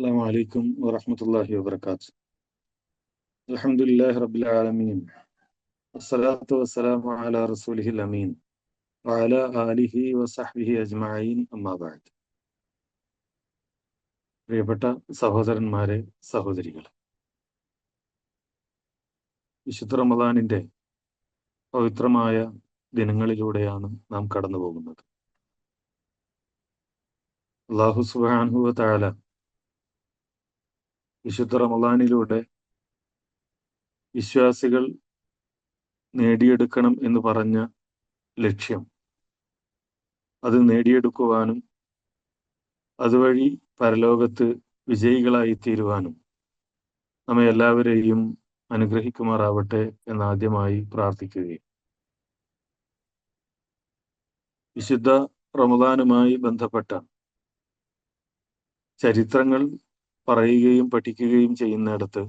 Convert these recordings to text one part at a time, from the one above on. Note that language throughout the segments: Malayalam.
السلام عليكم ورحمة الله وبركاته الحمد لله رب العالمين والصلاة والسلام على رسوله الأمين وعلى آله وصحبه أجمعين أما بعد പ്രിയപ്പെട്ട സഹോദരന്മാരെ സഹോദരികൾ വിശുദ്ധ റമദാനിന്റെ പവിത്രമായ ദിനങ്ങളിലൂടെയാണ് നാം കടന്നു പോകുന്നത് അള്ളാഹു സുബാൻഹുവ താല വിശുദ്ധ റമദാനിലൂടെ വിശ്വാസികൾ നേടിയെടുക്കണം എന്ന് പറഞ്ഞ ലക്ഷ്യം. അത് നേടിയെടുക്കുവാനും അതുവഴി പരലോകത്ത് വിജയികളായി തീരുവാനും നമ്മെ എല്ലാവരെയും അനുഗ്രഹിക്കുമാറാവട്ടെ എന്നാദ്യമായി പ്രാർത്ഥിക്കുകയും. വിശുദ്ധ റമദാനുമായി ബന്ധപ്പെട്ട ചരിത്രങ്ങൾ പറയുകയും പഠിക്കുകയും ചെയ്യുന്നിടത്ത്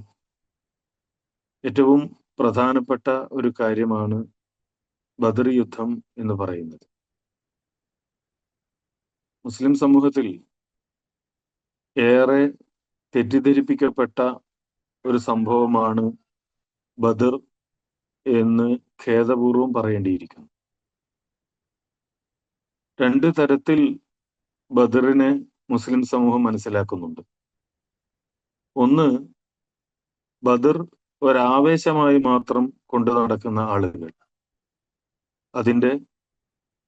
ഏറ്റവും പ്രധാനപ്പെട്ട ഒരു കാര്യമാണ് ബദർ യുദ്ധം എന്ന് പറയുന്നത്. മുസ്ലിം സമൂഹത്തിൽ ഏറെ തെറ്റിദ്ധരിപ്പിക്കപ്പെട്ട ഒരു സംഭവമാണ് ബദർ എന്ന് ഖേദപൂർവം പറയേണ്ടിയിരിക്കുന്നു. രണ്ട് തരത്തിൽ ബദറിനെ മുസ്ലിം സമൂഹം മനസ്സിലാക്കുന്നുണ്ട്. ഒന്ന് ബദർ ഒരാവേശമായി മാത്രം കൊണ്ടു നടക്കുന്ന ആളുകൾ. അതിന്റെ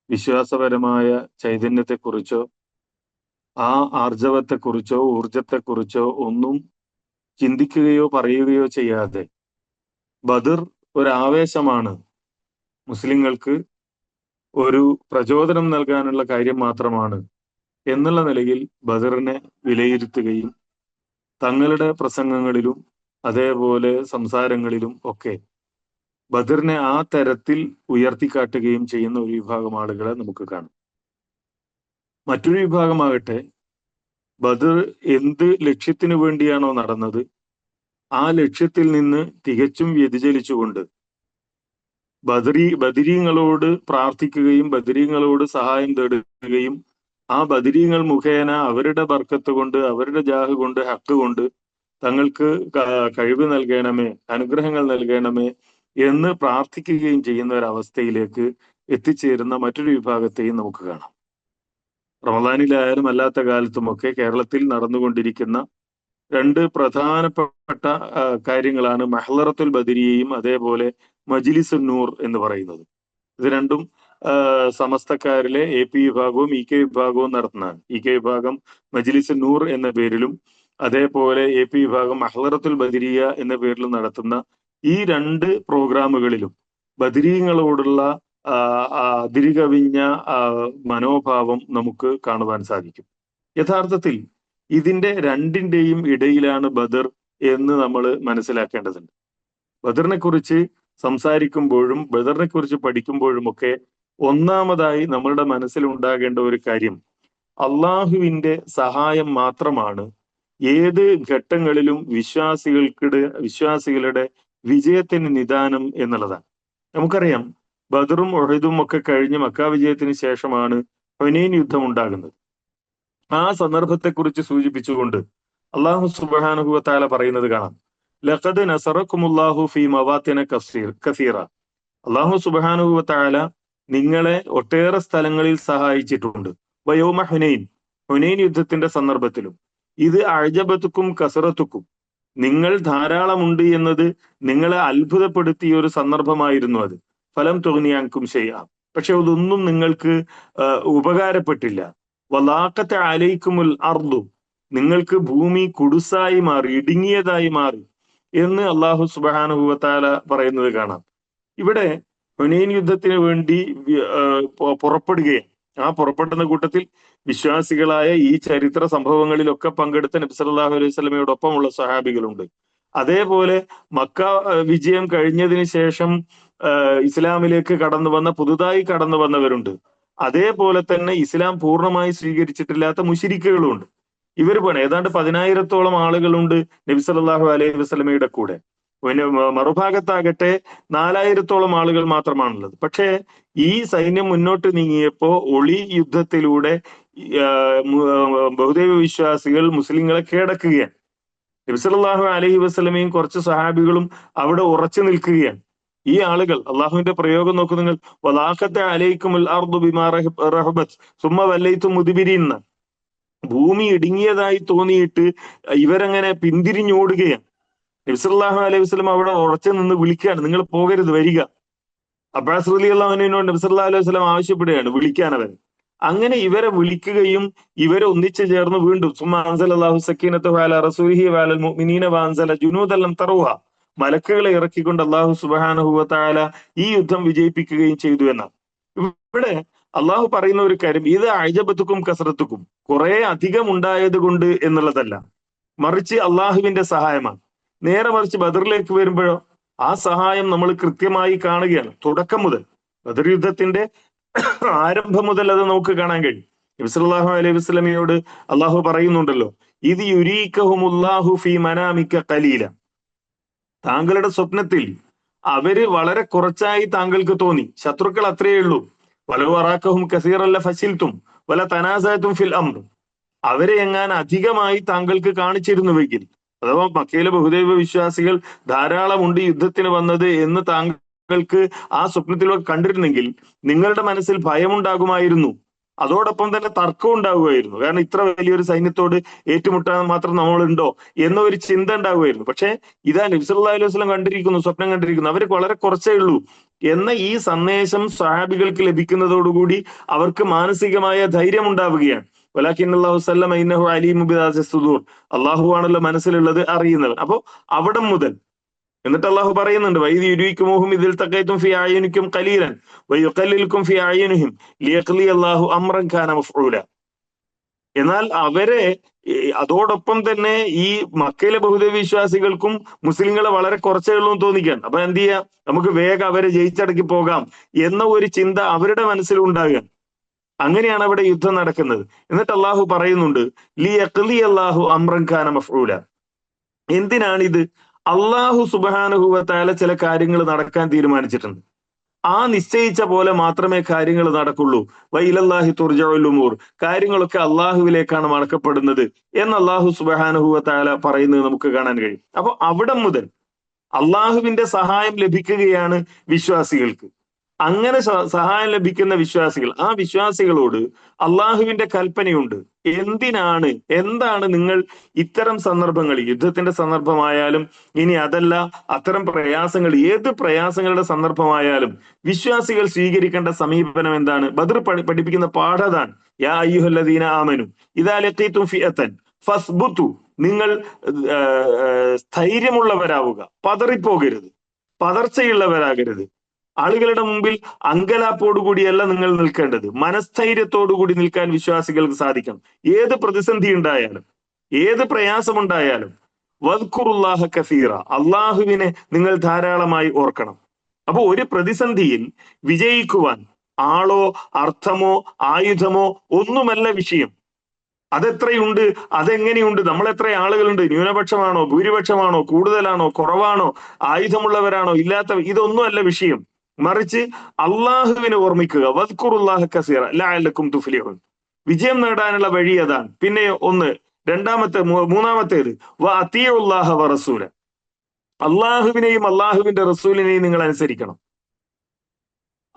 വിശ്വാസപരമായ ചൈതന്യത്തെക്കുറിച്ചോ ആ ആർജവത്തെക്കുറിച്ചോ ഊർജത്തെക്കുറിച്ചോ ഒന്നും ചിന്തിക്കുകയോ പറയുകയോ ചെയ്യാതെ ബദർ ഒരാവേശമാണ് മുസ്ലിങ്ങൾക്ക് ഒരു പ്രചോദനം നൽകാനുള്ള കാര്യം മാത്രമാണ് എന്നുള്ള നിലയിൽ ബദറിനെ വിലയിരുത്തുകയും തങ്ങളുടെ പ്രസംഗങ്ങളിലും അതേപോലെ സംസാരങ്ങളിലും ഒക്കെ ബദറിനെ ആ തരത്തിൽ ഉയർത്തിക്കാട്ടുകയും ചെയ്യുന്ന ഒരു വിഭാഗം ആളുകളെ നമുക്ക് കാണാം. മറ്റൊരു വിഭാഗമാകട്ടെ ബദർ എന്ത് ലക്ഷ്യത്തിനു വേണ്ടിയാണോ നടന്നത് ആ ലക്ഷ്യത്തിൽ നിന്ന് തികച്ചും വ്യതിചലിച്ചുകൊണ്ട് ബദരി ബദരീങ്ങളോട് പ്രാർത്ഥിക്കുകയും ബദരീങ്ങളോട് സഹായം തേടുകയും ആ ബദരീങ്ങൾ മുഖേന അവരുടെ ബർക്കത്ത് കൊണ്ട് അവരുടെ ജാഹ് കൊണ്ട് ഹക്ക് കൊണ്ട് തങ്ങൾക്ക് കഴിവ് നൽകണമേ അനുഗ്രഹങ്ങൾ നൽകണമേ എന്ന് പ്രാർത്ഥിക്കുകയും ചെയ്യുന്ന ഒരവസ്ഥയിലേക്ക് എത്തിച്ചേരുന്ന മറ്റൊരു വിഭാഗത്തെയും നമുക്ക് കാണാം. റമദാനിലായാലും അല്ലാത്ത കാലത്തുമൊക്കെ കേരളത്തിൽ നടന്നുകൊണ്ടിരിക്കുന്ന രണ്ട് പ്രധാനപ്പെട്ട കാര്യങ്ങളാണ് മഹ്ലറത്തുൽ ബദിരിയെയും അതേപോലെ മജ്‌ലിസുന്നൂർ എന്ന് പറയുന്നത്. ഇത് രണ്ടും സമസ്തക്കാരിലെ എ പി വിഭാഗവും ഇ കെ വിഭാഗവും നടത്തുന്നതാണ്. ഇ കെ വിഭാഗം മജ്ലിസ് നൂർ എന്ന പേരിലും അതേപോലെ എ പി വിഭാഗം അഹ്ലറത്തുൽ ബദിരിയ എന്ന പേരിലും നടത്തുന്ന ഈ രണ്ട് പ്രോഗ്രാമുകളിലും ബദിരീങ്ങളോടുള്ള അതിരുകവിഞ്ഞ മനോഭാവം നമുക്ക് കാണുവാൻ സാധിക്കും. യഥാർത്ഥത്തിൽ ഇതിന്റെ രണ്ടിന്റെയും ഇടയിലാണ് ബദർ എന്ന് നമ്മൾ മനസ്സിലാക്കേണ്ടതുണ്ട്. ബദറിനെ കുറിച്ച് സംസാരിക്കുമ്പോഴും ബദറിനെ കുറിച്ച് പഠിക്കുമ്പോഴും ഒക്കെ ഒന്നാമതായി നമ്മളുടെ മനസ്സിൽ ഉണ്ടാകേണ്ട ഒരു കാര്യം അള്ളാഹുവിന്റെ സഹായം മാത്രമാണ് ഏത് ഘട്ടങ്ങളിലും വിശ്വാസികൾക്കിടെ വിശ്വാസികളുടെ വിജയത്തിന് നിദാനം എന്നുള്ളതാണ്. നമുക്കറിയാം ബദറും ഒഹദും ഒക്കെ കഴിഞ്ഞ് മക്ക വിജയത്തിന് ശേഷമാണ് ഹൊനൈൻ യുദ്ധം ഉണ്ടാകുന്നത്. ആ സന്ദർഭത്തെക്കുറിച്ച് സൂചിപ്പിച്ചുകൊണ്ട് അള്ളാഹു സുബാനുഹുവത്താല പറയുന്നത് കാണാം. ലഖദ് നസറക്കുമുല്ലാഹു ഫി മവാത്തിന കസീർ കസീറ. അള്ളാഹു സുബാനുഹുവത്താല നിങ്ങളെ ഒട്ടേറെ സ്ഥലങ്ങളിൽ സഹായിച്ചിട്ടുണ്ട്. വയോമ ഹുനൈൻ ഹുനൈൻ യുദ്ധത്തിന്റെ സന്ദർഭത്തിലും. ഇത് അഴജബത്തുക്കും കസറത്തുക്കും. നിങ്ങൾ ധാരാളമുണ്ട് എന്നത് നിങ്ങളെ അത്ഭുതപ്പെടുത്തിയ ഒരു സന്ദർഭമായിരുന്നു അത്. ഫലം തുകനിയാൻകും ചെയ്യാം പക്ഷെ അതൊന്നും നിങ്ങൾക്ക് ഉപകാരപ്പെട്ടില്ല. വലാക്കത്തെ അലയിക്കുമുൽ അർദു. നിങ്ങൾക്ക് ഭൂമി കുടുസായി മാറി ഇടുങ്ങിയതായി മാറി എന്ന് അള്ളാഹു സുബാനുഭവത്താല പറയുന്നത് കാണാം. ഇവിടെ ഹുനൈൻ യുദ്ധത്തിന് വേണ്ടി പുറപ്പെടുകയാണ്. ആ പുറപ്പെടുന്ന കൂട്ടത്തിൽ വിശ്വാസികളായ ഈ ചരിത്ര സംഭവങ്ങളിലൊക്കെ പങ്കെടുത്ത നബി സല്ലല്ലാഹു അലൈഹി സ്വലമയോടൊപ്പമുള്ള സഹാബികളുണ്ട്. അതേപോലെ മക്ക വിജയം കഴിഞ്ഞതിന് ശേഷം ഇസ്ലാമിലേക്ക് കടന്നു വന്ന പുതുതായി കടന്നു വന്നവരുണ്ട്. അതേപോലെ തന്നെ ഇസ്ലാം പൂർണമായി സ്വീകരിച്ചിട്ടില്ലാത്ത മുഷിരിക്കുകളുണ്ട് ഇവർ പോണ ഏതാണ്ട് പതിനായിരത്തോളം ആളുകളുണ്ട് നബി അലൈഹി വസ്ലമയുടെ കൂടെ. പിന്നെ മറുഭാഗത്താകട്ടെ നാലായിരത്തോളം ആളുകൾ മാത്രമാണുള്ളത്. പക്ഷേ ഈ സൈന്യം മുന്നോട്ട് നീങ്ങിയപ്പോ ഒളി യുദ്ധത്തിലൂടെ ബഹുദൈവ വിശ്വാസികൾ മുസ്ലിങ്ങളെ കീഴടക്കുകയാണ്. നബിസലാഹു അലഹി വസ്ലമയും കുറച്ച് സഹാബികളും അവിടെ ഉറച്ചു നിൽക്കുകയാണ്. ഈ ആളുകൾ അള്ളാഹുവിന്റെ പ്രയോഗം നോക്കൂ നിങ്ങൾ. വലാഖത്തെ ബിമാ സുമ്മ വല്ലയിത്തും മുതിബിരിന്ന ഭൂമി ഇടുങ്ങിയതായി തോന്നിയിട്ട് ഇവരങ്ങനെ പിന്തിരിഞ്ഞോടുകയാണ്. നബിസല്ലാഹു അലൈഹി വസ്ലം അവിടെ ഉറച്ചു നിന്ന് വിളിക്കുകയാണ് നിങ്ങൾ പോകരുത് വരിക. അബ്ബാസ് അലി അള്ളാഹുവിനോട് നബിസല്ലാ അലൈഹി വസ്ലം ആവശ്യപ്പെടുകയാണ് വിളിക്കാൻ അവൻ. അങ്ങനെ ഇവരെ വിളിക്കുകയും ഇവരെ ഒന്നിച്ചു ചേർന്ന് വീണ്ടും വാലൽ മുഅ്മിനീന വാൻസല ജുനൂദല്ലം തറുവ മലക്കുകളെ ഇറക്കിക്കൊണ്ട് അള്ളാഹു സുബാനഹുവത്താല ഈ യുദ്ധം വിജയിപ്പിക്കുകയും ചെയ്തു എന്നാണ്. ഇവിടെ അള്ളാഹു പറയുന്ന ഒരു കാര്യം ഇത് അഴജബത്തുക്കും കസറത്തുക്കും. കുറെ അധികം ഉണ്ടായത് കൊണ്ട് എന്നുള്ളതല്ല. മറിച്ച് അള്ളാഹുവിന്റെ സഹായമാണ്. നേരെ മറിച്ച് ബദറിലേക്ക് വരുമ്പോഴോ ആ സഹായം നമ്മൾ കൃത്യമായി കാണുകയാണ്. തുടക്കം മുതൽ ബദർ യുദ്ധത്തിന്റെ ആരംഭം മുതൽ അത് നമുക്ക് കാണാൻ കഴിയും. നബിസല്ലാഹു അലൈഹി വസ്ലമിയോട് അള്ളാഹു പറയുന്നുണ്ടല്ലോ ഇത് യുരീക്കഹുമുല്ലാഹു ഫി മനാമിക്ക കലീല താങ്കളുടെ സ്വപ്നത്തിൽ അവർ വളരെ കുറച്ചായി താങ്കൾക്ക് തോന്നി. ശത്രുക്കൾ അത്രയേ ഉള്ളൂ. വല അറാക്കഹും കസീറല്ല ഫസിൽത്തും വല തനാസായത്തും ഫിൽ അമ്രും അവരെ എങ്ങാൻ അധികമായി താങ്കൾക്ക് കാണിച്ചിരുന്നുവെങ്കിൽ അഥവാ മക്കയിലെ ബഹുദൈവ വിശ്വാസികൾ ധാരാളം ധാരാളമുണ്ട് യുദ്ധത്തിന് വന്നത് എന്ന് താങ്കൾക്ക് ആ സ്വപ്നത്തിലൊക്കെ കണ്ടിരുന്നെങ്കിൽ നിങ്ങളുടെ മനസ്സിൽ ഭയമുണ്ടാകുമായിരുന്നു. അതോടൊപ്പം തന്നെ തർക്കം ഉണ്ടാകുമായിരുന്നു. കാരണം ഇത്ര വലിയൊരു സൈന്യത്തോട് ഏറ്റുമുട്ടാൻ മാത്രം നമ്മളുണ്ടോ എന്ന ഒരു ചിന്ത ഉണ്ടാകുമായിരുന്നു. പക്ഷെ ഇതാ നബ്സല്ലാ അലൈഹി വസ്ലം കണ്ടിരിക്കുന്നു സ്വപ്നം കണ്ടിരിക്കുന്നു. അവർക്ക് വളരെ കുറച്ചേ ഉള്ളൂ. എന്ന ഈ സന്ദേശം സഹാബികൾക്ക് ലഭിക്കുന്നതോടുകൂടി അവർക്ക് മാനസികമായ ധൈര്യം ഉണ്ടാവുകയാണ്. അള്ളാഹു ആണല്ലോ മനസ്സിലുള്ളത് അറിയുന്നവൻ. അപ്പോ അവിടം മുതൽ എന്നിട്ട് അള്ളാഹു പറയുന്നുണ്ട് വൈദി യുരീക്കുമോഹും ഇതിൽ തക്കയത്തും ഫി ആയനിക്കും കലീലൻ വയുക്കല്ലിൽക്കും ഫി ആയനുഹിം അള്ളാഹു അമ്രൻ ഖാന എന്നാൽ അവരെ അതോടൊപ്പം തന്നെ ഈ മക്കയിലെ ബഹുദൈവ വിശ്വാസികൾക്കും മുസ്ലിങ്ങളെ വളരെ കുറച്ചേ ഉള്ളൂ തോന്നിക്കാൻ. അപ്പൊ എന്ത് ചെയ്യാം? നമുക്ക് വേഗം അവരെ ജയിച്ചടക്കി പോകാം എന്ന ഒരു ചിന്ത അവരുടെ മനസ്സിൽ ഉണ്ടാകുക അങ്ങനെയാണ് അവിടെ യുദ്ധം നടക്കുന്നത്. എന്നിട്ട് അള്ളാഹു പറയുന്നുണ്ട് ലി അഖ്ലി അള്ളാഹു അമ്രംഖാന മഫൂല എന്തിനാണിത്? അള്ളാഹു സുബാനുഭവത്താല ചില കാര്യങ്ങൾ നടക്കാൻ തീരുമാനിച്ചിട്ടുണ്ട്. ആ നിശ്ചയിച്ച പോലെ മാത്രമേ കാര്യങ്ങൾ നടക്കുള്ളൂ. വൈലല്ലാഹി തുർജുമൂർ കാര്യങ്ങളൊക്കെ അള്ളാഹുവിലേക്കാണ് മടക്കപ്പെടുന്നത് എന്ന് അള്ളാഹു സുബാനുഭവത്താല പറയുന്നത് നമുക്ക് കാണാൻ കഴിയും. അപ്പൊ അവിടെ മുതൽ അള്ളാഹുവിന്റെ സഹായം ലഭിക്കുകയാണ് വിശ്വാസികൾക്ക്. അങ്ങനെ സഹായം ലഭിക്കുന്ന വിശ്വാസികൾ. ആ വിശ്വാസികളോട് അള്ളാഹുവിന്റെ കൽപ്പനയുണ്ട്. എന്തിനാണ് എന്താണ് നിങ്ങൾ ഇത്തരം സന്ദർഭങ്ങളിൽ യുദ്ധത്തിന്റെ സന്ദർഭമായാലും ഇനി അതല്ല അത്തരം പ്രയാസങ്ങൾ ഏത് പ്രയാസങ്ങളുടെ സന്ദർഭമായാലും വിശ്വാസികൾ സ്വീകരിക്കേണ്ട സമീപനം എന്താണ്? ബദർ പഠി പഠിപ്പിക്കുന്ന പാഠതാണ് യാ അയ്യുഹല്ലദീന ആമനു ഇതാ ഫിയത്തൻ ഫസ്ബുത്തു നിങ്ങൾ സ്ഥൈര്യമുള്ളവരാവുക. പതറിപ്പോകരുത്. പതർച്ചയുള്ളവരാകരുത്. ആളുകളുടെ മുമ്പിൽ അങ്കലാപ്പോടുകൂടിയല്ല നിങ്ങൾ നിൽക്കേണ്ടത്. മനസ്ഥൈര്യത്തോടുകൂടി നിൽക്കാൻ വിശ്വാസികൾക്ക് സാധിക്കണം. ഏത് പ്രതിസന്ധി ഉണ്ടായാലും ഏത് പ്രയാസമുണ്ടായാലും വദ്ഖുറുല്ലാഹ കസീറ അള്ളാഹുവിനെ നിങ്ങൾ ധാരാളമായി ഓർക്കണം. അപ്പോൾ ഒരു പ്രതിസന്ധിയിൽ വിജയിക്കുവാൻ ആളോ അർത്ഥമോ ആയുധമോ ഒന്നുമല്ല വിഷയം. അതെത്രയുണ്ട്? അതെങ്ങനെയുണ്ട്? നമ്മൾ എത്ര ആളുകളുണ്ട്? ന്യൂനപക്ഷമാണോ? ഭൂരിപക്ഷമാണോ? കൂടുതലാണോ? കുറവാണോ? ആയുധമുള്ളവരാണോ? ഇല്ലാത്ത ഇതൊന്നുമല്ല വിഷയം. മറിച്ച് അള്ളാഹുവിനെ ഓർമ്മിക്കുക. വദ്കുറുല്ലാഹ കസീറ. ലാലക്കും തുഫ്ലിഹുൻ. വിജയം നേടാനുള്ള വഴി അതാണ്. പിന്നെ ഒന്ന് രണ്ടാമത്തെ മൂന്നാമത്തേത്. വ അത്തിയുല്ലാഹ വ റസൂല. അള്ളാഹുവിനെയും അള്ളാഹുവിന്റെ റസൂലിനെയും നിങ്ങൾ അനുസരിക്കണം.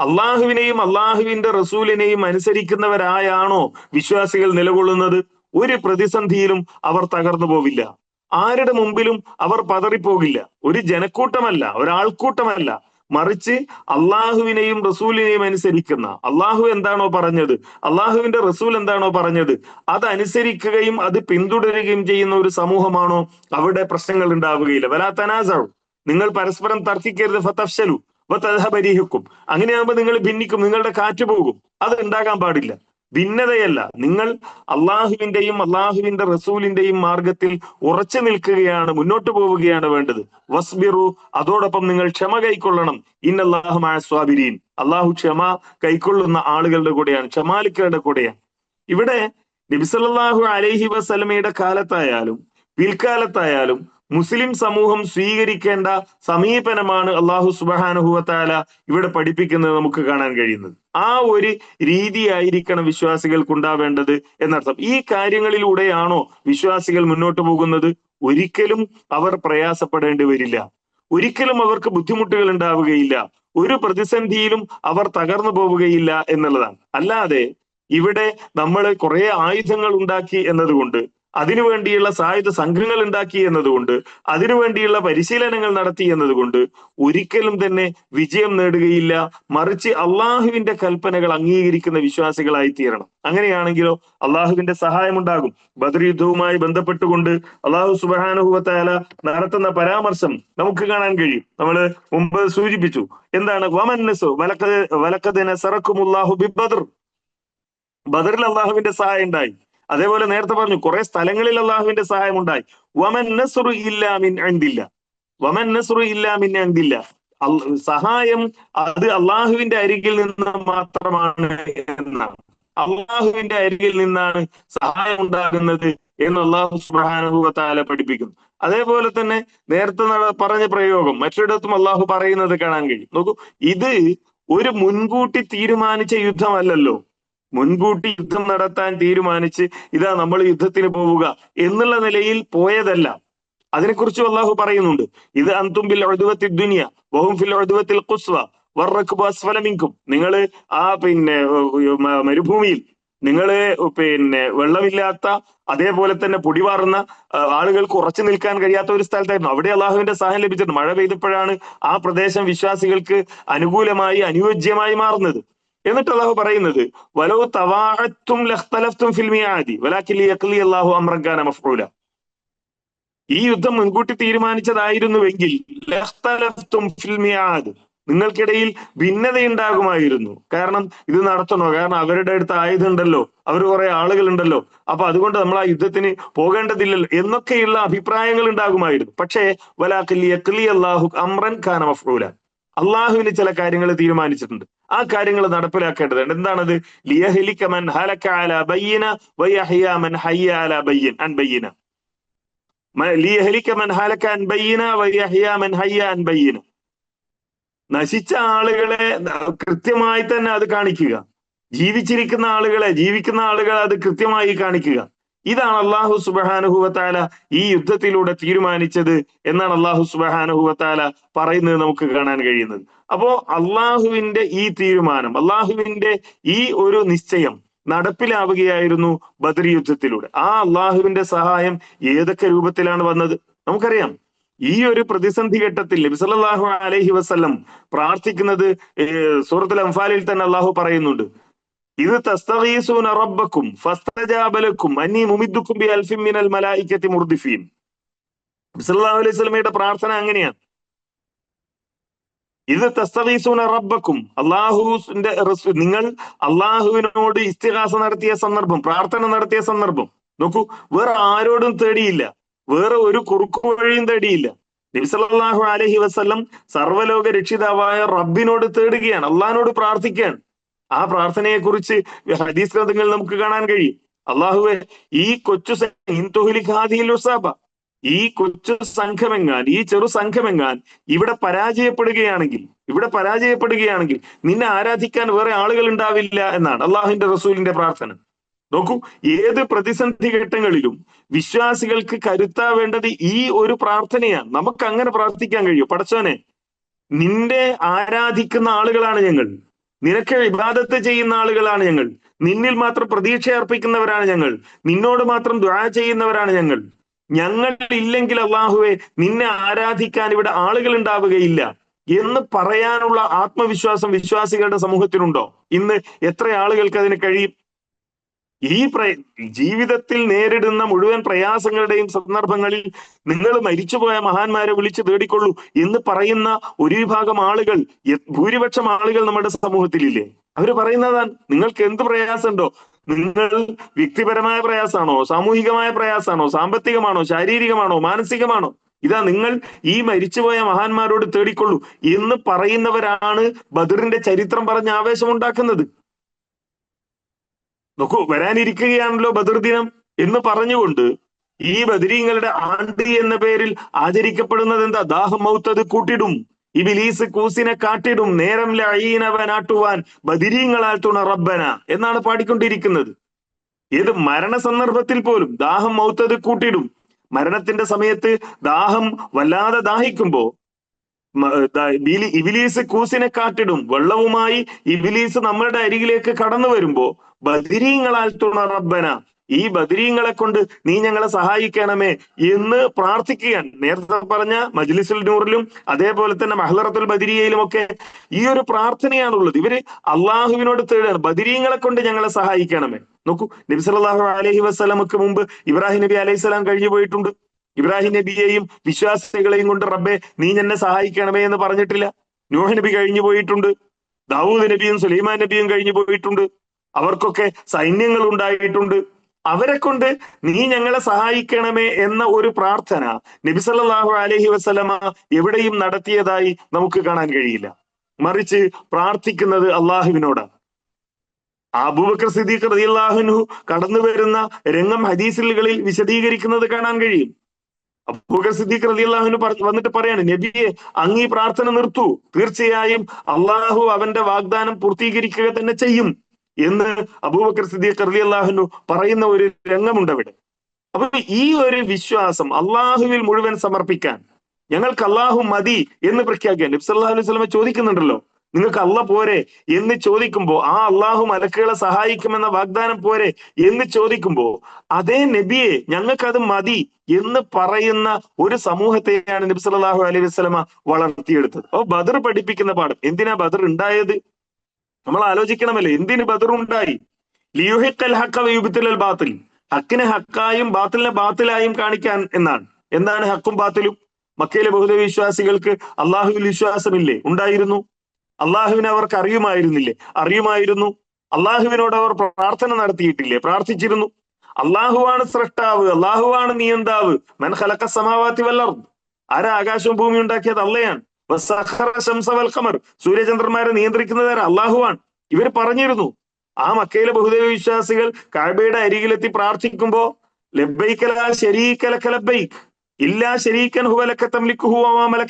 അള്ളാഹുവിനെയും അള്ളാഹുവിന്റെ റസൂലിനെയും അനുസരിക്കുന്നവരായാണോ വിശ്വാസികൾ നിലകൊള്ളുന്നത്? ഒരു പ്രതിസന്ധിയിലും അവർ തകർന്നു പോവില്ല. ആരുടെ മുമ്പിലും അവർ പതറിപ്പോകില്ല. ഒരു ജനക്കൂട്ടമല്ല ഒരാൾക്കൂട്ടമല്ല. മറിച്ച് അള്ളാഹുവിനെയും റസൂലിനെയും അനുസരിക്കുന്ന അള്ളാഹു എന്താണോ പറഞ്ഞത് അള്ളാഹുവിന്റെ റസൂൽ എന്താണോ പറഞ്ഞത് അതനുസരിക്കുകയും അത് പിന്തുടരുകയും ചെയ്യുന്ന ഒരു സമൂഹമാണോ അവിടെ പ്രശ്നങ്ങൾ ഉണ്ടാവുകയില്ല. വലാ തനാസാവും നിങ്ങൾ പരസ്പരം തർക്കിക്കരുത്. ഫതഫ്ശലു വതഹബരിഹുക്കും അങ്ങനെയാകുമ്പോൾ നിങ്ങൾ ഭിന്നിക്കും നിങ്ങളുടെ കാറ്റ് പോകും. അത് ഉണ്ടാകാൻ പാടില്ല. ഭിന്നതയല്ല. നിങ്ങൾ അള്ളാഹുവിന്റെയും അള്ളാഹുവിന്റെ റസൂലിന്റെയും മാർഗത്തിൽ ഉറച്ചു നിൽക്കുകയാണ് മുന്നോട്ട് പോവുകയാണ് വേണ്ടത്. വസ്ബിറു അതോടൊപ്പം നിങ്ങൾ ക്ഷമ കൈക്കൊള്ളണം. ഇന്നല്ലാഹു സ്വാബിരീൻ അള്ളാഹു ക്ഷമ കൈക്കൊള്ളുന്ന ആളുകളുടെ കൂടെയാണ് ക്ഷമാലിക്കരുടെ കൂടെയാണ്. ഇവിടെ നബിസല്ലാഹു അലൈഹി വസലമയുടെ കാലത്തായാലും പിൽക്കാലത്തായാലും മുസ്ലിം സമൂഹം സ്വീകരിക്കേണ്ട സമീപനമാണ് അള്ളാഹു സുബാനുഹുവത്താല ഇവിടെ പഠിപ്പിക്കുന്നത് നമുക്ക് കാണാൻ കഴിയുന്നത്. ആ ഒരു രീതിയായിരിക്കണം വിശ്വാസികൾക്ക് ഉണ്ടാവേണ്ടത് എന്നർത്ഥം. ഈ കാര്യങ്ങളിലൂടെയാണോ വിശ്വാസികൾ മുന്നോട്ട് പോകുന്നത്? ഒരിക്കലും അവർ പ്രയാസപ്പെടേണ്ടി വരില്ല. ഒരിക്കലും അവർക്ക് ബുദ്ധിമുട്ടുകൾ ഉണ്ടാവുകയില്ല. ഒരു പ്രതിസന്ധിയിലും അവർ തകർന്നു പോവുകയില്ല എന്നുള്ളതാണ്. അല്ലാതെ ഇവിടെ നമ്മൾ കുറെ ആയുധങ്ങൾ ഉണ്ടാക്കി എന്നതുകൊണ്ട് അതിനുവേണ്ടിയുള്ള സായുധ സംഘങ്ങൾ ഉണ്ടാക്കി എന്നതുകൊണ്ട് അതിനുവേണ്ടിയുള്ള പരിശീലനങ്ങൾ നടത്തി എന്നതുകൊണ്ട് ഒരിക്കലും തന്നെ വിജയം നേടുകയില്ല. മറിച്ച് അള്ളാഹുവിന്റെ കൽപ്പനകൾ അംഗീകരിക്കുന്ന വിശ്വാസികളായി തീരണം. അങ്ങനെയാണെങ്കിലോ അള്ളാഹുവിന്റെ സഹായം ഉണ്ടാകും. ബദർ യുദ്ധവുമായി ബന്ധപ്പെട്ടുകൊണ്ട് അള്ളാഹു സുബാനുഹുവത്താല നടത്തുന്ന പരാമർശം നമുക്ക് കാണാൻ കഴിയും. നമ്മൾ മുമ്പ് സൂചിപ്പിച്ചു. എന്താണ്? വമന്നസു വലക്കത് വലക്കതിനെ സറക്കുമുല്ലാഹു ബിബദർ. ബദറിൽ അള്ളാഹുവിന്റെ സഹായം ഉണ്ടായി. അതേപോലെ നേരത്തെ പറഞ്ഞു കുറെ സ്ഥലങ്ങളിൽ അള്ളാഹുവിന്റെ സഹായം ഉണ്ടായി വമൻ നസ്റു ഇല്ലാമിൻ മിൻ അൻദില്ല. വമൻ നസ്റു ഇല്ലാമിൻ മിൻ അൻദില്ല. സഹായം അത് അള്ളാഹുവിന്റെ അരികിൽ നിന്ന് മാത്രമാണ് എന്നാണ്. അള്ളാഹുവിന്റെ അരികിൽ നിന്നാണ് സഹായം ഉണ്ടാകുന്നത് എന്ന് അള്ളാഹു സുബ്രഹാനുഭവത്താല പഠിപ്പിക്കുന്നു. അതേപോലെ തന്നെ നേരത്തെ പറഞ്ഞ പ്രയോഗം മറ്റൊരിടത്തും അള്ളാഹു പറയുന്നത് കാണാൻ കഴിയും. നോക്കൂ ഇത് ഒരു മുൻകൂട്ടി തീരുമാനിച്ച യുദ്ധമല്ലല്ലോ. മുൻകൂട്ടി യുദ്ധം നടത്താൻ തീരുമാനിച്ച് ഇതാ നമ്മൾ യുദ്ധത്തിന് പോവുക എന്നുള്ള നിലയിൽ പോയതല്ല. അതിനെക്കുറിച്ച് അള്ളാഹു പറയുന്നുണ്ട്. ഇത് അന്തുംബിൽ ഒഴുതുവത്തിൽ ദുനിയ വഹും ഫിൽ ഒഴുതുവത്തിൽ കുസ്വ വർറക്കുബ അസ്ഫലമിങ്കും നിങ്ങൾ ആ പിന്നെ മരുഭൂമിയിൽ നിങ്ങൾ പിന്നെ വെള്ളമില്ലാത്ത അതേപോലെ തന്നെ പൊടിവാറുന്ന ആളുകൾക്ക് ഉറച്ചു നിൽക്കാൻ കഴിയാത്ത ഒരു സ്ഥലത്തായിരുന്നു. അവിടെ അള്ളാഹുവിന്റെ സഹായം ലഭിച്ചിട്ടുണ്ട്. മഴ പെയ്തപ്പോഴാണ് ആ പ്രദേശം വിശ്വാസികൾക്ക് അനുകൂലമായി അനുയോജ്യമായി മാറുന്നത്. എന്നിട്ട് അള്ളാഹു പറയുന്നത് വലോ തവാഴത്തും ലഖ്തലഫ്തും ഫിൽമിയാദി മിയാദി വലാകിൻ ലിയഖ്ലി അല്ലാഹു അംറൻ കാന മഫ്ഊല. ഈ യുദ്ധം മുൻകൂട്ടി തീരുമാനിച്ചതായിരുന്നുവെങ്കിൽ ലഖ്തലഫ്തും ഫിൽമിയാദ് നിങ്ങൾക്കിടയിൽ ഭിന്നതയുണ്ടാകുമായിരുന്നു. കാരണം ഇത് നടത്തണോ? കാരണം അവരുടെ അടുത്ത് ആയുധം ഉണ്ടല്ലോ അവർ കുറെ ആളുകൾ ഉണ്ടല്ലോ അപ്പൊ അതുകൊണ്ട് നമ്മൾ ആ യുദ്ധത്തിന് പോകേണ്ടതില്ലല്ലോ എന്നൊക്കെയുള്ള അഭിപ്രായങ്ങൾ ഉണ്ടാകുമായിരുന്നു. പക്ഷേ വലാഖലി യഖ്ലി അല്ലാഹു അംറൻ കാന മഫ്ഊല അള്ളാഹുവിന് ചില കാര്യങ്ങൾ തീരുമാനിച്ചിട്ടുണ്ട്. ആ കാര്യങ്ങൾ നടപ്പിലാക്കേണ്ടതുണ്ട്. എന്താണത്? ലിയഹ്ലിക മൻ ഹലക അല ബയ്യന മൻ ഹയ്യ അല ബയ്യൻ അൻ ബയ്യന. മ- ലിയഹ്ലിക മൻ ഹലക അൻ ബയ്യന മൻ ഹയ്യ അൻ ബയ്യന. നശിച്ച ആളുകളെ കൃത്യമായി തന്നെ അത് കാണിക്കുക. ജീവിച്ചിരിക്കുന്ന ആളുകളെ ജീവിക്കുന്ന ആളുകളെ അത് കൃത്യമായി കാണിക്കുക. ഇതാണ് അള്ളാഹു സുബഹാനുഹുവത്താല ഈ യുദ്ധത്തിലൂടെ തീരുമാനിച്ചത് എന്നാണ് അള്ളാഹു സുബഹാനുഹുവത്താല പറയുന്നത് നമുക്ക് കാണാൻ കഴിയുന്നത്. അപ്പോ അള്ളാഹുവിന്റെ ഈ തീരുമാനം അള്ളാഹുവിന്റെ ഈ ഒരു നിശ്ചയം നടപ്പിലാവുകയായിരുന്നു ബദർ യുദ്ധത്തിലൂടെ. ആ അള്ളാഹുവിന്റെ സഹായം ഏതൊക്കെ രൂപത്തിലാണ് വന്നത്? നമുക്കറിയാം. ഈ ഒരു പ്രതിസന്ധി ഘട്ടത്തിൽ നബി സല്ലല്ലാഹു അലൈഹി വസല്ലം പ്രാർത്ഥിക്കുന്നത് സൂറത്തുൽ അംഫാലിൽ തന്നെ അള്ളാഹു പറയുന്നുണ്ട്. ഇത് തസ്തഗീസൂന റബ്ബക്കും ഫസ്തജാബലക്കും അന്നി മുമിദ്ദുക്കും ബി അൽഫിൻ മിനൽ മലായിക്കത്തി മുർദിഫീൻ. സല്ലല്ലാഹു അലൈഹി വസല്ലമയുടെ പ്രാർത്ഥന അങ്ങനെയാണ്. ഇത് തസ്തഗീസൂന റബ്ബക്കും അള്ളാഹുവിന്റെ നിങ്ങൾ അള്ളാഹുവിനോട് ഇസ്തിഹാസ നടത്തിയ സന്ദർഭം പ്രാർത്ഥന നടത്തിയ സന്ദർഭം. നോക്കൂ വേറെ ആരോടും തേടിയില്ല. വേറെ ഒരു കുറുക്കു വഴിയും തേടിയില്ല. നബിസല്ലാഹു അലഹി വസല്ലം സർവലോക രക്ഷിതാവായ റബ്ബിനോട് തേടുകയാണ് അള്ളാഹിനോട് പ്രാർത്ഥിക്കുകയാണ്. ആ പ്രാർത്ഥനയെ കുറിച്ച് ഹദീസ് ഗ്രന്ഥങ്ങളിൽ നമുക്ക് കാണാൻ കഴിയും. അള്ളാഹുവെ ഈ കൊച്ചു തുഹ്ലിക് ഈ കൊച്ചു സംഘമെങ്ങാൻ ഈ ചെറു സംഘമെങ്ങാൻ ഇവിടെ പരാജയപ്പെടുകയാണെങ്കിൽ ഇവിടെ പരാജയപ്പെടുകയാണെങ്കിൽ നിന്നെ ആരാധിക്കാൻ വേറെ ആളുകൾ ഉണ്ടാവില്ല എന്നാണ് അള്ളാഹുവിന്റെ റസൂലിന്റെ പ്രാർത്ഥന. നോക്കൂ ഏത് പ്രതിസന്ധി ഘട്ടങ്ങളിലും വിശ്വാസികൾക്ക് കരുത്താവേണ്ടത് ഈ ഒരു പ്രാർത്ഥനയാണ്. നമുക്ക് അങ്ങനെ പ്രാർത്ഥിക്കാൻ കഴിയും. പടച്ചോനെ നിന്റെ ആരാധിക്കുന്ന ആളുകളാണ് ഞങ്ങൾ. നിനക്ക് വിവാദത്ത് ചെയ്യുന്ന ആളുകളാണ് ഞങ്ങൾ. നിന്നിൽ മാത്രം പ്രതീക്ഷ അർപ്പിക്കുന്നവരാണ് ഞങ്ങൾ. നിന്നോട് മാത്രം ദ്വാ ചെയ്യുന്നവരാണ് ഞങ്ങൾ. ഞങ്ങൾ ഇല്ലെങ്കിൽ അള്ളാഹുവെ നിന്നെ ആരാധിക്കാൻ ഇവിടെ ആളുകൾ ഉണ്ടാവുകയില്ല. എന്ന് പറയാനുള്ള ആത്മവിശ്വാസം വിശ്വാസികളുടെ സമൂഹത്തിനുണ്ടോ ഇന്ന് എത്ര ആളുകൾക്ക് അതിന് കഴിയും? ഈ ജീവിതത്തിൽ നേരിടുന്ന മുഴുവൻ പ്രയാസങ്ങളുടെയും സന്ദർഭങ്ങളിൽ നിങ്ങൾ മരിച്ചുപോയ മഹാന്മാരെ വിളിച്ചു തേടിക്കൊള്ളൂ എന്ന് പറയുന്ന ഒരു വിഭാഗം ആളുകൾ ഭൂരിപക്ഷം ആളുകൾ നമ്മുടെ സമൂഹത്തിലില്ലേ? അവർ പറയുന്നതാണ് നിങ്ങൾക്ക് എന്ത് പ്രയാസമുണ്ടോ? നിങ്ങൾ വ്യക്തിപരമായ പ്രയാസമാണോ? സാമൂഹികമായ പ്രയാസമാണോ? സാമ്പത്തികമാണോ? ശാരീരികമാണോ? മാനസികമാണോ? ഇതാ നിങ്ങൾ ഈ മരിച്ചുപോയ മഹാന്മാരോട് തേടിക്കൊള്ളൂ എന്ന് പറയുന്നവരാണ് ബദറിന്റെ ചരിത്രം പറഞ്ഞ് ആവേശമുണ്ടാക്കുന്നത്. നോക്കൂ വരാനിരിക്കുകയാണല്ലോ ബദർ ദിനം എന്ന് പറഞ്ഞുകൊണ്ട് ഈ ബദരീങ്ങളുടെ ആണ്ടി എന്ന പേരിൽ ആചരിക്കപ്പെടുന്നത് എന്താ? ദാഹം മൗത്തത് കൂട്ടിടും. ഇബിലീസ് കൂസിനെ കാട്ടിടും. നേരം ലഈനവനാട്ടുവാൻ ബദിരീങ്ങളാൽ തുണ റബ്ബന എന്നാണ് പാടിക്കൊണ്ടിരിക്കുന്നത്. ഏത് മരണ സന്ദർഭത്തിൽ പോലും ദാഹം മൗത്തത് കൂട്ടിടും. മരണത്തിന്റെ സമയത്ത് ദാഹം വല്ലാതെ ദാഹിക്കുമ്പോ ഇബിലീസ് കൂസിനെ കാട്ടിടും. വെള്ളവുമായി ഇബിലീസ് നമ്മളുടെ അരികിലേക്ക് കടന്നു വരുമ്പോ ബദിരീങ്ങളാൽ തുണ റബ്ബന. ഈ ബദിരീങ്ങളെ കൊണ്ട് നീ ഞങ്ങളെ സഹായിക്കണമേ എന്ന് പ്രാർത്ഥിക്കുകയാണ്. നേരത്തെ പറഞ്ഞ മജ്ലിസുൽ നൂറിലും അതേപോലെ തന്നെ മഹ്ലറത്തുൽ ബദിരിയയിലും ഒക്കെ ഈ ഒരു പ്രാർത്ഥനയാണുള്ളത്. ഇവർ അള്ളാഹുവിനോട് തേടുകയാണ്. ബദിരീങ്ങളെ കൊണ്ട് ഞങ്ങളെ സഹായിക്കണമേ. നോക്കൂ നബി സല്ലല്ലാഹു അലൈഹി വസ്ലമക്ക് മുമ്പ് ഇബ്രാഹിം നബി അലൈഹി സ്വലാം കഴിഞ്ഞു പോയിട്ടുണ്ട്. ഇബ്രാഹിം നബിയെയും വിശ്വാസികളെയും കൊണ്ട് റബ്ബെ നീ എന്നെ സഹായിക്കണമേ എന്ന് പറഞ്ഞിട്ടില്ല. നൂഹ് നബി കഴിഞ്ഞു പോയിട്ടുണ്ട്. ദാവൂദ് നബിയും സുലൈമാൻ നബിയും കഴിഞ്ഞു പോയിട്ടുണ്ട്. അവർക്കൊക്കെ സൈന്യങ്ങൾ ഉണ്ടായിട്ടുണ്ട് അവരെ കൊണ്ട് നീ ഞങ്ങളെ സഹായിക്കണമേ എന്ന ഒരു പ്രാർത്ഥന നബിസല്ലാഹു അലഹി വസല്ലമ എവിടെയും നടത്തിയതായി നമുക്ക് കാണാൻ കഴിയില്ല. മറിച്ച് പ്രാർത്ഥിക്കുന്നത് അള്ളാഹുവിനോടാണ്. അബൂബക്കർ സിദ്ദീഖ് റളിയല്ലാഹുൻഹു കടന്നു വരുന്ന രംഗം ഹദീസുകളിൽ വിശദീകരിക്കുന്നത് കാണാൻ കഴിയും. അബൂബക്കർ സിദ്ദീഖ് റളിയല്ലാഹുവിന് പറ- വന്നിട്ട് പറയാണ് നബിയെ അങ്ങ് പ്രാർത്ഥന നിർത്തു. തീർച്ചയായും അള്ളാഹു അവന്റെ വാഗ്ദാനം പൂർത്തീകരിക്കുക തന്നെ ചെയ്യും. എന്ന് അബൂബക്കർ സിദ്ദീഖ് റളിയല്ലാഹുനു പറയുന്ന ഒരു രംഗമുണ്ട് അവിടെ. അപ്പൊ ഈ ഒരു വിശ്വാസം അള്ളാഹുവിൽ മുഴുവൻ സമർപ്പിക്കാൻ ഞങ്ങൾക്ക് അള്ളാഹു മതി എന്ന് പ്രഖ്യാപിക്കാൻ നബ്സ് സല്ലല്ലാഹു അലൈഹി വസല്ലമ ചോദിക്കുന്നുണ്ടല്ലോ. നിങ്ങൾക്ക് അല്ല പോരെ എന്ന് ചോദിക്കുമ്പോൾ ആ അള്ളാഹു മലക്കുകളെ സഹായിക്കുമെന്ന വാഗ്ദാനം പോരെ എന്ന് ചോദിക്കുമ്പോൾ അതേ നബിയെ ഞങ്ങൾക്കത് മതി എന്ന് പറയുന്ന ഒരു സമൂഹത്തെയാണ് നബി സല്ലല്ലാഹു അലൈഹി വസല്ലമ വളർത്തിയെടുത്തത്. അപ്പൊ ബദർ പഠിപ്പിക്കുന്ന പാഠം. എന്തിനാ ബദർ ഉണ്ടായത്? നമ്മൾ ആലോചിക്കണമല്ലോ? എന്തിന് ബദറുണ്ടായി ലിയുഹിക്കൽ ഹക്ക വയുബിത്തുൽ ബാത്തിൽ. ഹക്കിനെ ഹക്കായും ബാത്തിലിനെ ബാത്തിലായും കാണിക്കാൻ എന്നാണ്. എന്താണ് ഹക്കും ബാത്തിലും? മക്കയിലെ ബഹുദൈവ വിശ്വാസികൾക്ക് അള്ളാഹുവിൽ വിശ്വാസമില്ലേ? ഉണ്ടായിരുന്നു. അള്ളാഹുവിനെ അവർക്ക് അറിയുമായിരുന്നില്ലേ? അറിയുമായിരുന്നു. അള്ളാഹുവിനോട് അവർ പ്രാർത്ഥന നടത്തിയിട്ടില്ലേ? പ്രാർത്ഥിച്ചിരുന്നു. അള്ളാഹുവാണ് സൃഷ്ടാവ് അള്ളാഹുവാണ് നിയന്താവ്. മൻ ഹലക്ക സമാവാത്തി വല്ലർ ആരാ ആകാശവും ഭൂമി ഉണ്ടാക്കിയത്? അള്ളയാണ്. സൂര്യചന്ദ്രന്മാരെ നിയന്ത്രിക്കുന്നത് ആരാ അള്ളാഹുവാണ് ഇവർ പറഞ്ഞിരുന്നു ആ മക്കയിലെ ബഹുദൈവ വിശ്വാസികൾ കാഴ്ബയുടെ അരികിലെത്തി പ്രാർത്ഥിക്കുമ്പോ ഇല്ലാ ശരീക്കൻ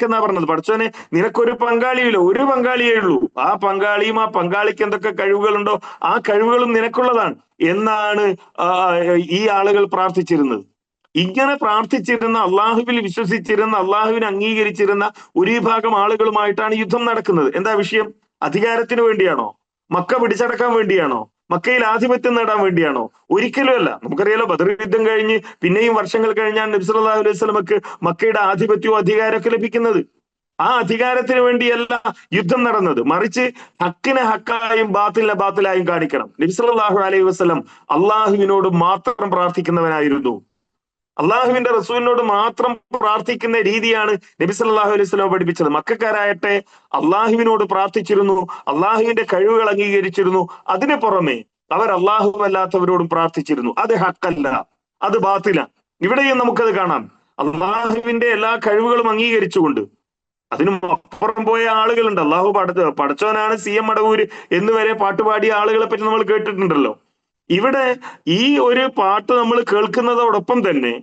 എന്നാ പറഞ്ഞത്. പഠിച്ചോനെ നിനക്കൊരു പങ്കാളിയില്ല ഒരു പങ്കാളിയേ ഉള്ളൂ. ആ പങ്കാളിയും ആ പങ്കാളിക്ക് എന്തൊക്കെ കഴിവുകളുണ്ടോ ആ കഴിവുകളും നിനക്കുള്ളതാണ്. എന്നാണ് ഈ ആളുകൾ പ്രാർത്ഥിച്ചിരുന്നത്. ഇങ്ങനെ പ്രാർത്ഥിച്ചിരുന്ന അള്ളാഹുവിൽ വിശ്വസിച്ചിരുന്ന അള്ളാഹുവിനെ അംഗീകരിച്ചിരുന്ന ഒരു വിഭാഗം ആളുകളുമായിട്ടാണ് യുദ്ധം നടക്കുന്നത്. എന്താ വിഷയം? അധികാരത്തിന് വേണ്ടിയാണോ? മക്ക പിടിച്ചടക്കാൻ വേണ്ടിയാണോ? മക്കയിൽ ആധിപത്യം നേടാൻ വേണ്ടിയാണോ? ഒരിക്കലുമല്ല നമുക്കറിയാലോ ബദർ യുദ്ധം കഴിഞ്ഞ് പിന്നെയും വർഷങ്ങൾ കഴിഞ്ഞാണ് നബ്സല്ലാ അലൈഹി സ്വലമക്ക് മക്കയുടെ ആധിപത്യവും അധികാരമൊക്കെ ലഭിക്കുന്നത്. ആ അധികാരത്തിന് വേണ്ടിയല്ല യുദ്ധം നടന്നത്. മറിച്ച് ഹക്കിനെ ഹക്കായും ബാത്തിലിനെ ബാത്തിലായും കാണിക്കണം. നബ്സല്ലാഹു അലൈഹി വസ്ലം അള്ളാഹുവിനോട് മാത്രം പ്രാർത്ഥിക്കുന്നവനായിരുന്നു. അള്ളാഹുവിന്റെ റസൂലിനോട് മാത്രം പ്രാർത്ഥിക്കുന്ന രീതിയാണ് നബി സല്ലാഹു അലൈഹി വസല്ലം പഠിപ്പിച്ചത്. മക്കാരായട്ടെ അള്ളാഹുവിനോട് പ്രാർത്ഥിച്ചിരുന്നു അള്ളാഹുവിന്റെ കഴിവുകൾ അംഗീകരിച്ചിരുന്നു അതിനു പുറമെ അവർ അള്ളാഹു അല്ലാത്തവരോടും പ്രാർത്ഥിച്ചിരുന്നു. അത് ഹക്കല്ല അത് ബാത്തില. ഇവിടെയും നമുക്കത് കാണാം. അള്ളാഹുവിന്റെ എല്ലാ കഴിവുകളും അംഗീകരിച്ചുകൊണ്ട് അതിനും അപ്പുറം പോയ ആളുകളുണ്ട്. അള്ളാഹു പഠിച്ച പഠിച്ചവനാണ് സി എം മടവൂര് എന്ന് വരെ പാട്ടുപാടിയ ആളുകളെ പറ്റി നമ്മൾ കേട്ടിട്ടുണ്ടല്ലോ. ഇവിടെ ഈ ഒരു പാട്ട് നമ്മൾ കേൾക്കുന്നതോടൊപ്പം തന്നെ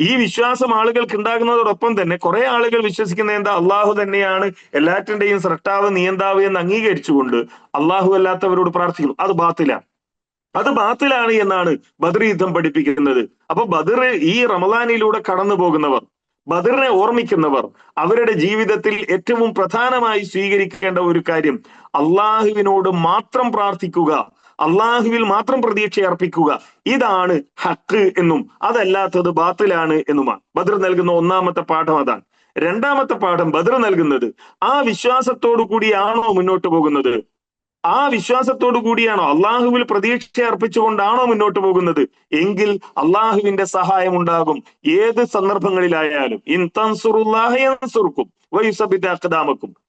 ഈ വിശ്വാസം ആളുകൾക്ക് ഉണ്ടാകുന്നതോടൊപ്പം തന്നെ കുറെ ആളുകൾ വിശ്വസിക്കുന്ന എന്താ? അള്ളാഹു തന്നെയാണ് എല്ലാറ്റിന്റെയും സൃഷ്ടാവ് നിയന്താവ് എന്ന് അംഗീകരിച്ചുകൊണ്ട് അള്ളാഹു അല്ലാത്തവരോട് പ്രാർത്ഥിക്കുന്നു. അത് ബാത്തിലാണ്. അത് ബാത്തിലാണ് എന്നാണ് ബദർ യുദ്ധം പഠിപ്പിക്കുന്നത്. അപ്പൊ ബദർ ഈ റമദാനിലൂടെ കടന്നു പോകുന്നവർ ബദറിനെ ഓർമ്മിക്കുന്നവർ അവരുടെ ജീവിതത്തിൽ ഏറ്റവും പ്രധാനമായി സ്വീകരിക്കേണ്ട ഒരു കാര്യം അള്ളാഹുവിനോട് മാത്രം പ്രാർത്ഥിക്കുക. അള്ളാഹുവിൽ മാത്രം പ്രതീക്ഷ അർപ്പിക്കുക. ഇതാണ് ഹക്ക് എന്നും അതല്ലാത്തത് ബാത്തിലാണ് എന്നുമാണ്. ബദർ നൽകുന്ന ഒന്നാമത്തെ പാഠം അതാണ്. രണ്ടാമത്തെ പാഠം ബദർ നൽകുന്നത് ആ വിശ്വാസത്തോടു കൂടിയാണോ മുന്നോട്ട് പോകുന്നത്? ആ വിശ്വാസത്തോടു കൂടിയാണോ അള്ളാഹുവിൽ പ്രതീക്ഷ അർപ്പിച്ചുകൊണ്ടാണോ മുന്നോട്ട് പോകുന്നത്? എങ്കിൽ അള്ളാഹുവിന്റെ സഹായം ഉണ്ടാകും. ഏത് സന്ദർഭങ്ങളിലായാലും. ഇൻ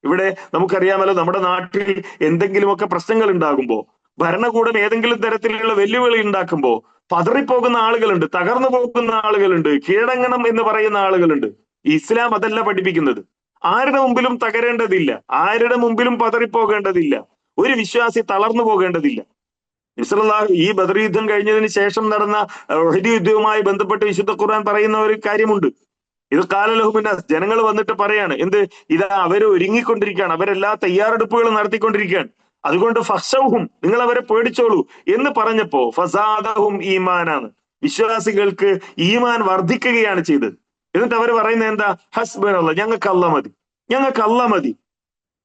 ഇവിടെ നമുക്കറിയാമല്ലോ നമ്മുടെ നാട്ടിൽ എന്തെങ്കിലുമൊക്കെ പ്രശ്നങ്ങൾ ഉണ്ടാകുമ്പോ ഭരണകൂടം ഏതെങ്കിലും തരത്തിലുള്ള വെല്ലുവിളി ഉണ്ടാക്കുമ്പോ പതറിപ്പോകുന്ന ആളുകളുണ്ട് തകർന്നു പോകുന്ന ആളുകളുണ്ട് കീഴടങ്ങണം എന്ന് പറയുന്ന ആളുകളുണ്ട്. ഇസ്ലാം അതല്ല പഠിപ്പിക്കുന്നത്. ആരുടെ മുമ്പിലും തകരേണ്ടതില്ല. ആരുടെ മുമ്പിലും പതറിപ്പോകേണ്ടതില്ല. ഒരു വിശ്വാസി തളർന്നു പോകേണ്ടതില്ല. ഇസ്ലാഹ് ഈ ബദർ യുദ്ധം കഴിഞ്ഞതിന് ശേഷം നടന്ന ഒഹദ് യുദ്ധവുമായി ബന്ധപ്പെട്ട് വിശുദ്ധ ഖുർആൻ പറയുന്ന ഒരു കാര്യമുണ്ട്. ഇത് കാലലഹുബിന്റെ ജനങ്ങൾ വന്നിട്ട് പറയാണ് എന്ത്? ഇത് അവർ ഒരുങ്ങിക്കൊണ്ടിരിക്കുകയാണ് അവരെല്ലാ തയ്യാറെടുപ്പുകളും നടത്തിക്കൊണ്ടിരിക്കുകയാണ്. അതുകൊണ്ട് ഫസൗഹും നിങ്ങൾ അവരെ പേടിച്ചോളൂ എന്ന് പറഞ്ഞപ്പോ ഫസാദഹും ഈമാനാണ്. വിശ്വാസികൾക്ക് ഈമാൻ വർദ്ധിക്കുകയാണ് ചെയ്തത്. എന്നിട്ട് അവർ പറയുന്നത് എന്താ? ഹസ്ബൻ അല്ല ഞങ്ങൾക്ക് അല്ല മതി. ഞങ്ങൾക്ക് അല്ല മതി.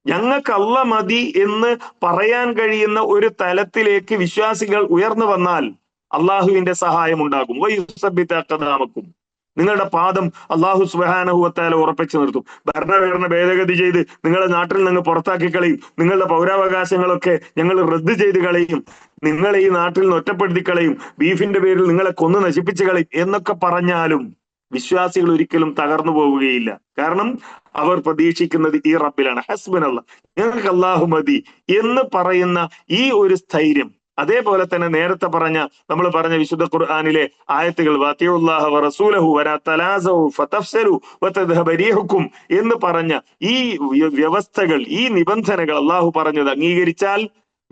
ഞങ്ങൾക്ക് അല്ല മതി എന്ന് പറയാൻ കഴിയുന്ന ഒരു തലത്തിലേക്ക് വിശ്വാസികൾ ഉയർന്നു വന്നാൽ അള്ളാഹുവിന്റെ സഹായം ഉണ്ടാകും. വൈസബിത്തക്കതാമക്കും നിങ്ങളുടെ പാദം അള്ളാഹു സുബാനഹുവത്താല ഉറപ്പിച്ചു നിർത്തും. ഭരണഘടന ഭേദഗതി ചെയ്ത് നിങ്ങളുടെ നാട്ടിൽ നിന്ന് പുറത്താക്കി കളയും. നിങ്ങളുടെ പൗരാവകാശങ്ങളൊക്കെ ഞങ്ങൾ റദ്ദ് ചെയ്ത് കളയും. നിങ്ങളെ ഈ നാട്ടിൽ നിന്ന് ഒറ്റപ്പെടുത്തി കളയും. ബീഫിന്റെ പേരിൽ നിങ്ങളെ കൊന്നു നശിപ്പിച്ചു കളയും എന്നൊക്കെ പറഞ്ഞാലും വിശ്വാസികൾ ഒരിക്കലും തകർന്നു പോവുകയില്ല. കാരണം അവർ പ്രതീക്ഷിക്കുന്നത് ഈ റബ്ബിലാണ്. ഹസ്ബൻ അല്ല ഞങ്ങൾക്ക് അള്ളാഹു മതി എന്ന് പറയുന്ന ഈ ഒരു സ്ഥൈര്യം അതേപോലെ തന്നെ നേരത്തെ പറഞ്ഞ നമ്മൾ പറഞ്ഞ വിശുദ്ധ ഖുർആാനിലെ ആയത്തുകൾ എന്ന് പറഞ്ഞ ഈ വ്യവസ്ഥകൾ ഈ നിബന്ധനകൾ അള്ളാഹു പറഞ്ഞത് അംഗീകരിച്ചാൽ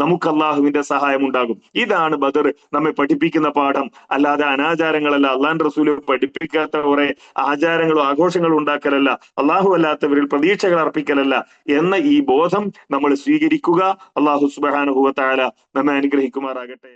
നമുക്ക് അള്ളാഹുവിന്റെ സഹായം ഉണ്ടാകും ഇതാണ് ബദർ നമ്മെ പഠിപ്പിക്കുന്ന പാഠം. അല്ലാതെ അനാചാരങ്ങളല്ല അള്ളാൻ റസൂൽ പഠിപ്പിക്കാത്ത കുറെ ആചാരങ്ങളും ആഘോഷങ്ങളും ഉണ്ടാക്കലല്ല അള്ളാഹു അല്ലാത്തവരിൽ പ്രതീക്ഷകൾ അർപ്പിക്കലല്ല എന്ന ഈ ബോധം നമ്മൾ സ്വീകരിക്കുക. അള്ളാഹു സുബാനുഭവത്തായ നമ്മെ അനുഗ്രഹിക്കുമാറാകട്ടെ.